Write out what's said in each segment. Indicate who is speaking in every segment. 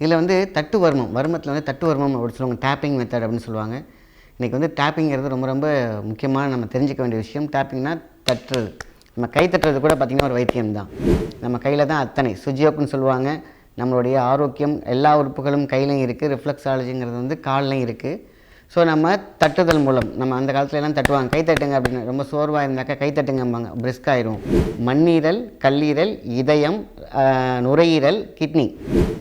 Speaker 1: இதில் வந்து தட்டு வர்மம் வர்மத்தில் வந்து தட்டு வர்மம் அப்படி சொல்லுவாங்க டேப்பிங் மெத்தட் அப்படின்னு சொல்லுவாங்க. இன்றைக்கி வந்து டேப்பிங்கிறது ரொம்ப ரொம்ப முக்கியமான நம்ம தெரிஞ்சுக்க வேண்டிய விஷயம். டேப்பிங்னா தட்டுறது. நம்ம கை தட்டுறது கூட பார்த்திங்கன்னா ஒரு வைத்தியம் தான். நம்ம கையில் தான் அத்தனை சுஜியோக்குன்னு சொல்லுவாங்க. நம்மளுடைய ஆரோக்கியம் எல்லா உறுப்புகளும் கையிலையும் இருக்குது ரிஃப்ளெக்ஸாலஜிங்கிறது வந்து கால்லையும் இருக்குது ஸோ நம்ம தட்டுதல் மூலம் நம்ம அந்த காலத்துலலாம் தட்டுவாங்க. கை தட்டுங்க அப்படின்னு ரொம்ப சோர்வாக இருந்தாக்கா கை தட்டுங்கம்பாங்க. பிரிஸ்க் ஆயிரும். மண்ணீரல் கல்லீரல் இதயம் நுரையீரல் கிட்னி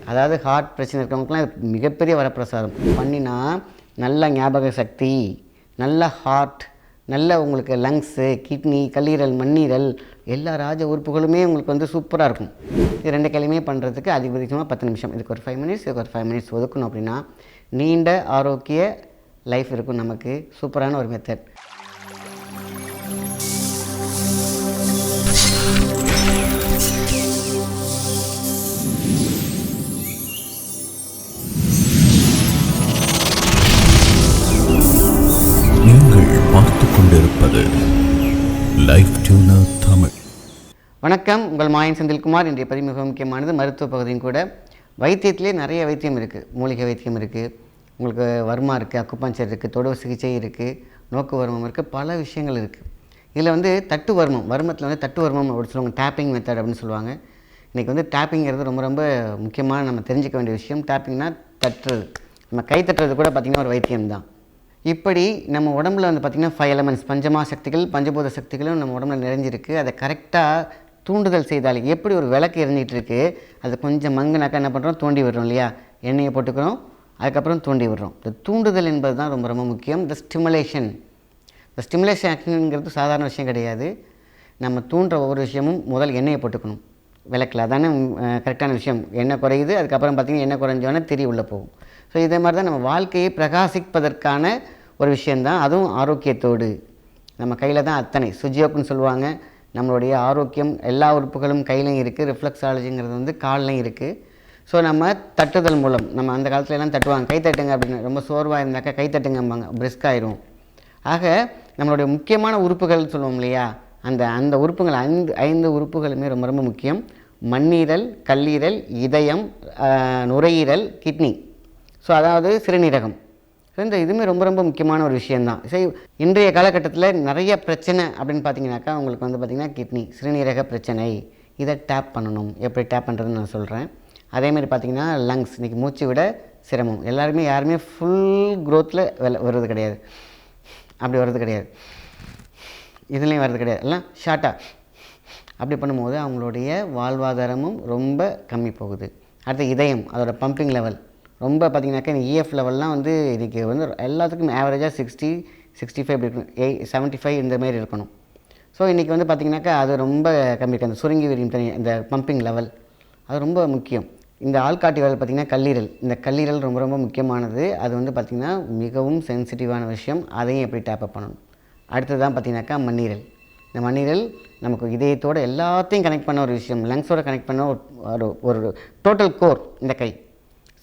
Speaker 1: அதாவது ஹார்ட் பிரச்சனை இருக்கிறவங்களுக்குலாம் மிகப்பெரிய வரப்பிரசாதம். பண்ணினா நல்ல ஞாபக சக்தி நல்ல ஹார்ட் நல்ல உங்களுக்கு லங்ஸு கிட்னி கல்லீரல் மண்ணீரல் எல்லா ராஜ உறுப்புகளுமே உங்களுக்கு வந்து சூப்பராக இருக்கும். இது ரெண்டு கையிலுமே பண்ணுறதுக்கு அதிகபட்சமாக பத்து நிமிஷம். இதுக்கு ஒரு ஃபைவ் மினிட்ஸ் இதுக்கு ஒரு ஃபைவ் மினிட்ஸ் ஒதுக்கணும் அப்படின்னா நீண்ட ஆரோக்கிய லைஃப் இருக்கும் நமக்கு. சூப்பரான ஒரு மெத்தட்
Speaker 2: கொண்டிருப்பது லைஃப் டியூனர் தமிழ்
Speaker 1: வணக்கம். உங்கள் மாயன் செந்தில்குமார். இன்றைய பதிவு மிக முக்கியமானது மருத்துவ பகுதியும் கூட. வைத்தியத்திலே நிறைய வைத்தியம் இருக்குது மூலிகை வைத்தியம் இருக்குது உங்களுக்கு வர்மா இருக்குது அக்குப்பஞ்சர் இருக்குது தொடுவ சிகிச்சை இருக்குது நோக்கு வர்மம் இருக்குது பல விஷயங்கள் இருக்குது இதில் வந்து தட்டு வர்மம் வர்மத்தில் வந்து தட்டு வர்மம் அப்படி சொல்லுவாங்க டேப்பிங் மெத்தட் அப்படின்னு சொல்லுவாங்க. இன்றைக்கி வந்து டேப்பிங்கிறது ரொம்ப ரொம்ப முக்கியமாக நம்ம தெரிஞ்சுக்க வேண்டிய விஷயம். டேப்பிங்னா தட்டுறது. நம்ம கை தட்டுறது கூட பார்த்திங்கன்னா ஒரு வைத்தியம் தான். இப்படி நம்ம உடம்புல வந்து பார்த்திங்கன்னா ஃபைவ் எலமெண்ட்ஸ் பஞ்சமா சக்திகள் பஞ்சபூத சக்திகளும் நம்ம உடம்புல நிறைஞ்சிருக்கு. அதை கரெக்டாக தூண்டுதல் செய்தால் எப்படி ஒரு விளக்கு எரிஞ்சிகிட்டு இருக்குது அது கொஞ்சம் மங்குனாக்கா என்ன பண்ணுறோம் தூண்டி விடுறோம் இல்லையா? எண்ணெயை போட்டுக்கிறோம் அதுக்கப்புறம் தூண்டி விடுறோம். இந்த தூண்டுதல் என்பது தான் ரொம்ப ரொம்ப முக்கியம். இந்த ஸ்டிமுலேஷன் இந்த ஸ்டிமுலேஷன் ஆக்ஷனுங்கிறது சாதாரண விஷயம் கிடையாது. நம்ம தூண்டுற ஒவ்வொரு விஷயமும் முதல் எண்ணெயை போட்டுக்கணும். விளக்கில். அதானே கரெக்டான விஷயம். எண்ணெய் குறையுது அதுக்கப்புறம் பார்த்திங்கன்னா எண்ணெய் குறைஞ்சோன்னே திரி உள்ளே போகும். ஸோ இதே மாதிரி தான் நம்ம வாழ்க்கையை பிரகாசிப்பதற்கான ஒரு விஷயந்தான் அதுவும் ஆரோக்கியத்தோடு. நம்ம கையில் தான் அத்தனை. சுஜியோக்குன்னு சொல்லுவாங்க. நம்மளுடைய ஆரோக்கியம் எல்லா உறுப்புகளும் கையிலையும் இருக்குது ரிஃப்ளெக்ஸாலஜிங்கிறது வந்து கால்லையும் இருக்குது ஸோ நம்ம தட்டுதல் மூலம் நம்ம அந்த காலத்துலலாம் தட்டுவாங்க. கை தட்டுங்க அப்படின்னு ரொம்ப சோர்வாக இருந்தாக்கா கை தட்டுங்கம்பாங்க. பிரிஸ்க் ஆயிரும். ஆக நம்மளுடைய முக்கியமான உறுப்புகள் சொல்லுவோம் இல்லையா? அந்த அந்த உறுப்புகள் ஐந்து ஐந்து உறுப்புகளுமே ரொம்ப ரொம்ப முக்கியம். மண்ணீரல் கல்லீரல் இதயம் நுரையீரல் கிட்னி. ஸோ அதாவது சிறுநீரகம். ஸோ இந்த இதுவுமே ரொம்ப ரொம்ப முக்கியமான ஒரு விஷயந்தான். சரி இன்றைய காலகட்டத்தில் நிறைய பிரச்சனை அப்படின்னு பார்த்தீங்கன்னாக்கா உங்களுக்கு வந்து பார்த்திங்கன்னா கிட்னி சிறுநீரக பிரச்சனை. இதை டேப் பண்ணணும். எப்படி டேப் பண்ணுறதுன்னு நான் சொல்கிறேன் அதேமாதிரி பார்த்திங்கன்னா லங்ஸ் இன்றைக்கி மூச்சு விட சிரமம். எல்லாருமே யாருமே ஃபுல் க்ரோத்தில் வர்றது கிடையாது. அப்படி வர்றது கிடையாது. இதுலேயும் வர்றது கிடையாது. எல்லாம் ஷார்ட்டாக அப்படி பண்ணும்போது அவங்களுடைய வாழ்வாதாரமும் ரொம்ப கம்மி போகுது. அடுத்து இதயம் அதோட பம்பிங் லெவல் ரொம்ப பார்த்திங்கனாக்கா இந்த இஎஃப் லெவல்லாம் வந்து இன்றைக்கி வந்து எல்லாத்துக்கும் ஆவரேஜாக சிக்ஸ்டி சிக்ஸ்டி ஃபைவ் இப்படி இருக்கணும் எய் செவன்ட்டி ஃபைவ் இந்த மாதிரி இருக்கணும். ஸோ இன்றைக்கி வந்து பார்த்திங்கனாக்கா அது ரொம்ப கம்மி இருக்குது. அந்த சுருங்கி விரியும் தனி இந்த பம்பிங் லெவல் அது ரொம்ப முக்கியம். இந்த ஆள்காட்டி வேலை பார்த்திங்கன்னா கல்லீரல். இந்த கல்லீரல் ரொம்ப ரொம்ப முக்கியமானது. அது வந்து பார்த்திங்கன்னா மிகவும் சென்சிட்டிவான விஷயம். அதையும் எப்படி டேப்அப் பண்ணணும்? அடுத்தது தான் பார்த்திங்கனாக்கா மண்ணீரல். இந்த மண்ணீரல் நமக்கு இதயத்தோட எல்லாத்தையும் கனெக்ட் பண்ண ஒரு விஷயம். லங்ஸோட கனெக்ட் பண்ண ஒரு ஒரு ஒரு டோட்டல் கோர் இந்த கை.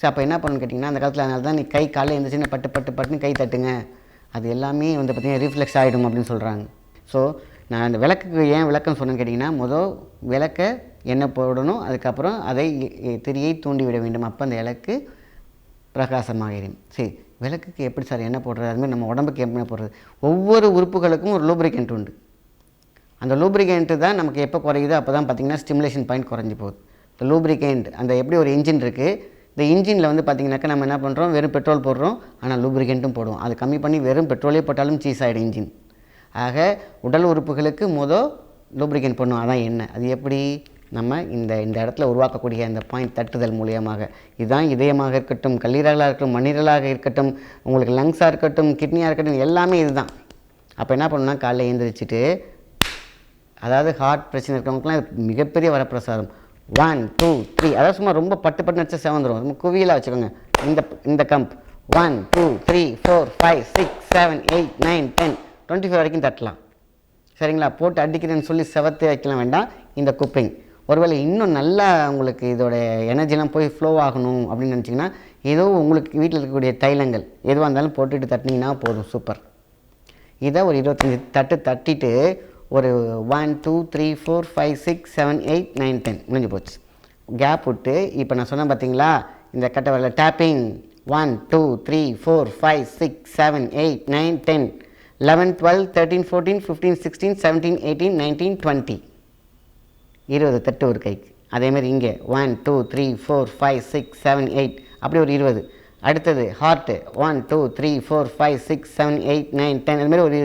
Speaker 1: ஸோ அப்போ என்ன பண்ணணும்னு கேட்டிங்கன்னா அந்த காலத்தில் அதனால தான் நீ கை காலையில் எழுந்துச்சுன்னு பட்டு பட்டு பட்டுன்னு கை தட்டுங்க. அது எல்லாமே வந்து பார்த்திங்கன்னா ரீஃப்ளெக்ஸ் ஆகிடும் அப்படின்னு சொல்கிறாங்க ஸோ நான் அந்த விளக்குக்கு ஏன் விளக்கம் சொன்னேன்னு கேட்டிங்கன்னா முதல் விளக்க எண்ணெய் போடணும் அதுக்கப்புறம் அதை திரியை தூண்டி விட வேண்டும். அப்போ அந்த விளக்கு பிரகாசமாகிடும் சரி விளக்குக்கு எப்படி சார் எண்ணெய் போடுறது? அதுமாதிரி நம்ம உடம்புக்கு எண்ணெய் போடுறது? ஒவ்வொரு உறுப்புகளுக்கும் ஒரு லூப்ரிகண்ட் உண்டு. அந்த லூப்ரிகேண்ட்டு தான் நமக்கு எப்போ குறையுதோ அப்போ தான் பார்த்திங்கன்னா ஸ்டிமுலேஷன் பாயிண்ட் குறைஞ்சி போகுது. இந்த லூப்ரிகேண்ட் அந்த எப்படி ஒரு இன்ஜின் இருக்குது இந்த இன்ஜினில் வந்து பார்த்திங்கனாக்கா நம்ம என்ன பண்ணுறோம் வெறும் பெட்ரோல் போடுறோம் ஆனால் லூப்ரிகேண்ட்டும் போடுவோம். அது கம்மி பண்ணி வெறும் பெட்ரோலே போட்டாலும் சீஸ் ஆகிடும் இன்ஜின் ஆக உடல் உறுப்புகளுக்கு மொதல் லூப்ரிகேண்ட் பண்ணும். அதான் என்ன? அது எப்படி? நம்ம இந்த இந்த இடத்துல உருவாக்கக்கூடிய அந்த பாயிண்ட் தட்டுதல் மூலியமாக. இதுதான் இதயமாக இருக்கட்டும் கல்லீரலாக இருக்கட்டும் மண்ணீரலாக இருக்கட்டும் உங்களுக்கு லங்ஸாக இருக்கட்டும் கிட்னியாக இருக்கட்டும் எல்லாமே இதுதான். அப்போ என்ன பண்ணணும்னா காலைல எழுந்திரிச்சிட்டு அதாவது ஹார்ட் பிரச்சனை இருக்கிறவங்களுக்குலாம் இது மிகப்பெரிய வரப்பிரசாதம். ஒன் டூ த்ரீ அதாவது சும்மா ரொம்ப பட்டு பட்டு நடிச்சா செவந்துடும் ரொம்ப குவியலாக வச்சுக்கோங்க. இந்த இந்த கம்ப். One two three four five six seven eight nine ten twenty five வரைக்கும் தட்டலாம். சரிங்களா? போட்டு அடிக்கிறேன்னு சொல்லி செவத்து வைக்கலாம் வேண்டாம். இந்த குப்பிங் ஒருவேளை இன்னும் நல்லா உங்களுக்கு இதோடைய எனர்ஜிலாம் போய் ஃப்ளோ ஆகணும் அப்படின்னு நினச்சிங்கன்னா ஏதோ உங்களுக்கு வீட்டில் இருக்கக்கூடிய தைலங்கள் எதுவாக இருந்தாலும் போட்டுட்டு தட்டினீங்கன்னா போதும். சூப்பர். இதை ஒரு இருபத்தஞ்சி தட்டு தட்டிட்டு ஒரு one two three four five six seven eight nine ten முடிஞ்சு போச்சு. கேப் விட்டு இப்போ நான் சொன்னேன் பார்த்தீங்களா இந்த கட்டை வரல. Tapping one two three four five six seven eight nine ten eleven twelve thirteen fourteen fifteen sixteen seventeen eighteen nineteen twenty இருபது தட்டு ஒரு கைக்கு. அதேமாதிரி இங்கே one two three four five six seven eight அப்படி ஒரு இருபது. அடுத்தது heart one two three four five six seven eight nine ten அதுமாதிரி ஒரு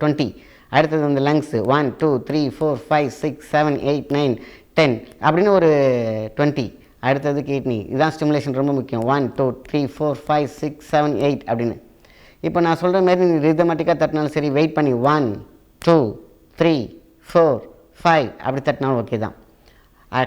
Speaker 1: டுவெண்ட்டி அடுத்தது வந்து lungs one two three four five six seven eight nine ten அப்படின்னு ஒரு டுவெண்ட்டி அடுத்தது கிட்னி இதுதான் ஸ்டிமுலேஷன் ரொம்ப முக்கியம். One two three four five six seven eight அப்படின்னு. இப்போ நான் சொல்கிற மாதிரி நீ ரிதமெட்டிக்காக தட்டினாலும் சரி வெயிட் பண்ணி one two three four five அப்படி தட்டினாலும் ஓகே தான்.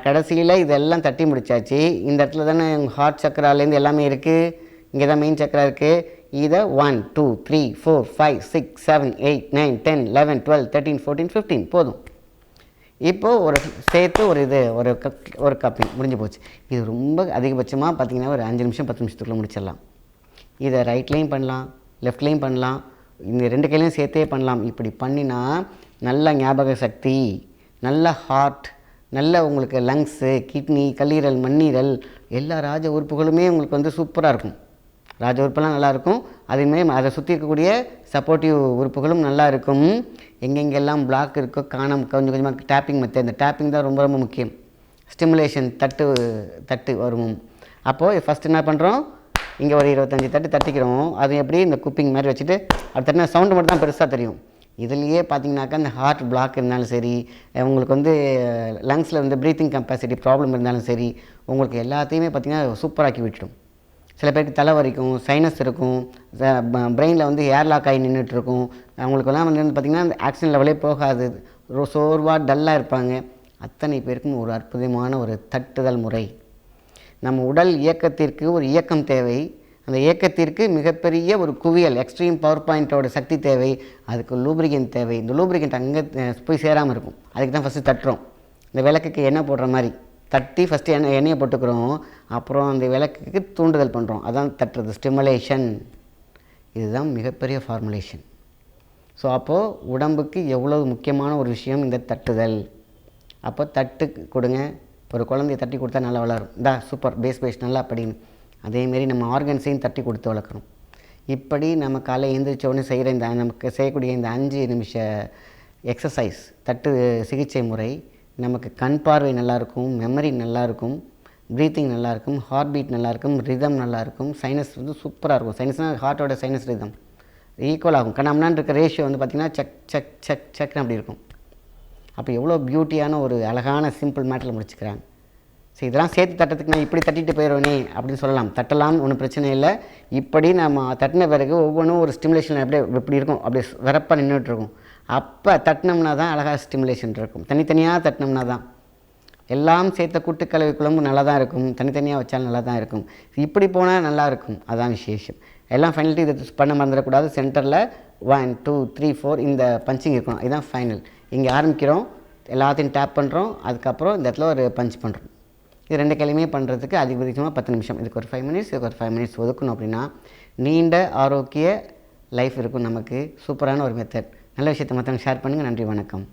Speaker 1: கடைசியில் இதெல்லாம் தட்டி முடிச்சாச்சு. இந்த இடத்துல தானே ஹார்ட் சக்கராலேருந்து எல்லாமே இருக்குது இங்கே தான் மெயின் சக்கரா இருக்குது இதை one two three four five six seven eight nine ten eleven twelve thirteen fourteen fifteen போதும். இப்போது ஒரு சேர்த்து ஒரு இது ஒரு கப் ஒரு கப்பிங் முடிஞ்சு போச்சு. இது ரொம்ப அதிகபட்சமாக பார்த்தீங்கன்னா ஒரு அஞ்சு நிமிஷம் பத்து நிமிஷத்துக்குள்ளே முடிச்சிடலாம். இதை ரைட்லேயும் பண்ணலாம். லெஃப்ட்லேயும் பண்ணலாம். இந்த ரெண்டு கையிலையும் சேர்த்தே பண்ணலாம். இப்படி பண்ணினா நல்ல ஞாபக சக்தி நல்ல ஹார்ட் நல்ல உங்களுக்கு லங்ஸு கிட்னி கல்லீரல் மண்ணீரல் எல்லா ராஜ உறுப்புகளுமே உங்களுக்கு வந்து சூப்பராக இருக்கும். ராஜ உறுப்பெல்லாம் நல்லாயிருக்கும் அதுமே அதை சுற்றி இருக்கக்கூடிய சப்போர்ட்டிவ் உறுப்புகளும் நல்லா இருக்கும். எங்கெங்கெல்லாம் பிளாக் இருக்கோ காணம் கொஞ்சம் கொஞ்சமாக டேப்பிங் மெத்தட் இந்த டேப்பிங் தான் ரொம்ப ரொம்ப முக்கியம். ஸ்டிமுலேஷன் தட்டு தட்டு வரும் அப்போது ஃபஸ்ட் என்ன பண்ணுறோம் இங்கே ஒரு இருபத்தஞ்சி தட்டு தட்டிக்கிறோம். அது எப்படி இந்த குப்பிங் மாதிரி வச்சுட்டு அடுத்த தட்டின சவுண்டு மட்டும் தான் பெருசாக தெரியும். இதுலேயே பார்த்தீங்கன்னாக்கா இந்த ஹார்ட் பிளாக் இருந்தாலும் சரி உங்களுக்கு வந்து லங்ஸில் வந்து ப்ரீத்திங் கெப்பாசிட்டி ப்ராப்ளம் இருந்தாலும் சரி உங்களுக்கு எல்லாத்தையுமே பார்த்திங்கன்னா சூப்பராக்கி விட்டுடும். சில பேருக்கு தலை வரைக்கும் சைனஸ் இருக்கும் பிரெயினில் வந்து ஏர் லாக் ஆகி நின்றுட்டுருக்கும் அவங்களுக்கெல்லாம் வந்து பார்த்திங்கன்னா அந்த ஆக்சிஜன் லெவலே போகாது. சோர்வாக டல்லாக இருப்பாங்க. அத்தனை பேருக்கும் ஒரு அற்புதமான ஒரு தட்டுதல் முறை. நம்ம உடல் இயக்கத்திற்கு ஒரு இயக்கம் தேவை. அந்த இயக்கத்திற்கு மிகப்பெரிய ஒரு குவியல் எக்ஸ்ட்ரீம் பவர் பாயிண்ட்டோட சக்தி தேவை. அதுக்கு லூப்ரிகன் தேவை. இந்த லூப்ரிகன்ட் அங்கே போய் சேராமல் இருக்கும். அதுக்கு தான் ஃபஸ்ட்டு தட்டுறோம். இந்த விளக்குக்கு எண்ணெய் போடுற மாதிரி. தட்டி ஃபஸ்ட்டு எண்ணெய் எண்ணெயை போட்டுக்கிறோம். அப்புறம் அந்த விளக்குக்கு தூண்டுதல் பண்ணுறோம் அதான் தட்டுறது ஸ்டிமுலேஷன் இதுதான் மிகப்பெரிய ஃபார்முலேஷன் ஸோ அப்போது உடம்புக்கு எவ்வளோ முக்கியமான ஒரு விஷயம் இந்த தட்டுதல். அப்போ தட்டு கொடுங்க. ஒரு குழந்தைய தட்டி கொடுத்தா நல்லா வளரும். இந்தா சூப்பர் பேஸ் பேஸ் நல்லா அப்படின்னு அதேமாரி நம்ம ஆர்கன்ஸையும் தட்டி கொடுத்து வளர்க்குறோம் இப்படி நம்ம காலை எழுந்திரிச்சோடனே செய்கிற இந்த நமக்கு செய்யக்கூடிய இந்த அஞ்சு நிமிஷ எக்ஸசைஸ் தட்டு சிகிச்சை முறை நமக்கு கண் பார்வை நல்லாயிருக்கும் மெமரி நல்லாயிருக்கும் ப்ரீத்திங் நல்லாயிருக்கும் ஹார்ட் பீட் நல்லாயிருக்கும் ரிதம் நல்லாயிருக்கும் சைனஸ் வந்து சூப்பராக இருக்கும். சைனஸ்னால் ஹார்ட்டோட சைனஸ் ரிதம் ஈக்குவல் ஆகும். கண்ணாமனான் இருக்க ரேஷியோ வந்து பார்த்திங்கன்னா செக் செக் செக் செக்னு அப்படி இருக்கும். அப்போ எவ்வளோ பியூட்டியான ஒரு அழகான சிம்பிள் மேட்டரில் முடிச்சுக்கிறாங்க. சரி இதெல்லாம் சேர்த்து தட்டத்துக்கு நான் இப்படி தட்டிட்டு போயிடுவேனே அப்படின்னு சொல்லலாம். தட்டலாம் ஒன்றும் பிரச்சனை இல்லை. இப்படி நம்ம தட்டின பிறகு ஒவ்வொன்றும் ஒரு ஸ்டிமுலேஷன் அப்படியே இப்படி இருக்கும்? அப்படியே வரப்பாக நின்றுட்டு இருக்கும். அப்போ தட்டினோம்னா தான் அழகாக ஸ்டிமுலேஷன் இருக்கும். தனித்தனியாக தட்டினோம்னா தான். எல்லாம் சேர்த்த கூட்டுக்கலவை குழம்பு நல்லா தான் இருக்கும். தனித்தனியாக வச்சாலும் நல்லா தான் இருக்கும். இப்படி போனால் நல்லா இருக்கும். அதான் விசேஷம். எல்லாம் ஃபைனலிட்டி இது பண்ண மறந்துடக்கூடாது. சென்டரில் ஒன் டூ த்ரீ ஃபோர் இந்த பஞ்சிங் இருக்கணும் இதுதான் ஃபைனல் இங்கே ஆரம்பிக்கிறோம் எல்லாத்தையும் டேப் பண்ணுறோம் அதுக்கப்புறம் இந்த இடத்துல ஒரு பஞ்ச் பண்ணுறோம் இது ரெண்டு கிழமையே பண்ணுறதுக்கு அதிகபட்சமாக பத்து நிமிஷம். இதுக்கு ஒரு ஃபைவ் மினிட்ஸ் இதுக்கு ஒரு ஃபைவ் மினிட்ஸ் ஒதுக்கணும் அப்படின்னா நீண்ட ஆரோக்கிய லைஃப் இருக்கும் நமக்கு. சூப்பரான ஒரு மெத்தட் நல்ல விஷயத்தை மற்றவங்க ஷேர் பண்ணுங்கள் நன்றி வணக்கம்.